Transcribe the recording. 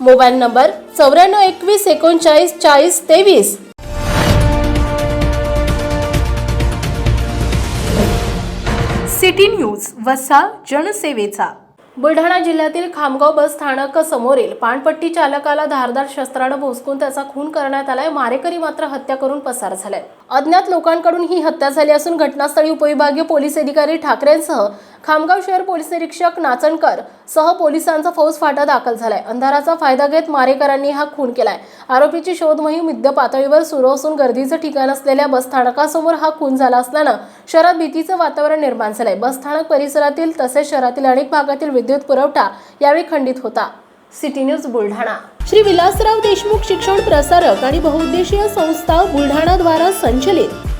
Mobile number चौऱ्याण्णव एकवीस एकोणचाळीस चाळीस तेवीस. सिटी न्यूज वसा जनसेवेचा. बुलढाणा जिल्ह्यातील खामगाव बस स्थानक समोरील पाणपट्टी चालकाला धारदार शस्त्रानं भोसकून त्याचा खून करण्यात आलाय. मारेकरी मात्र हत्या करून पसार झालाय. अज्ञात लोकांकडून ही हत्या झाली असून घटनास्थळी उपविभागीय पोलीस अधिकारी ठाकरेंसह खामगाव शहर पोलीस निरीक्षक नाचणकर सह पोलिसांचा फौज फाटा दाखल झालाय. अंधाराचा फायदा घेत मारेकरांनी हा खून केलाय. आरोपीची शोध मोहीम युद्ध पातळीवर सुरू असून गर्दीचं ठिकाण असलेल्या बसस्थानकासमोर हा खून झाला असल्यानं शहरात भीतीचं वातावरण निर्माण झालंय. बसस्थानक परिसरातील तसेच शहरातील अनेक भागातील विद्युत पुरवठा यावेळी खंडित होता. City news Buldhana. Shri Vilasrao Deshmukh शिक्षण प्रसारक आणि बहुउद्देशीय संस्था बुलढाणा द्वारा संचलित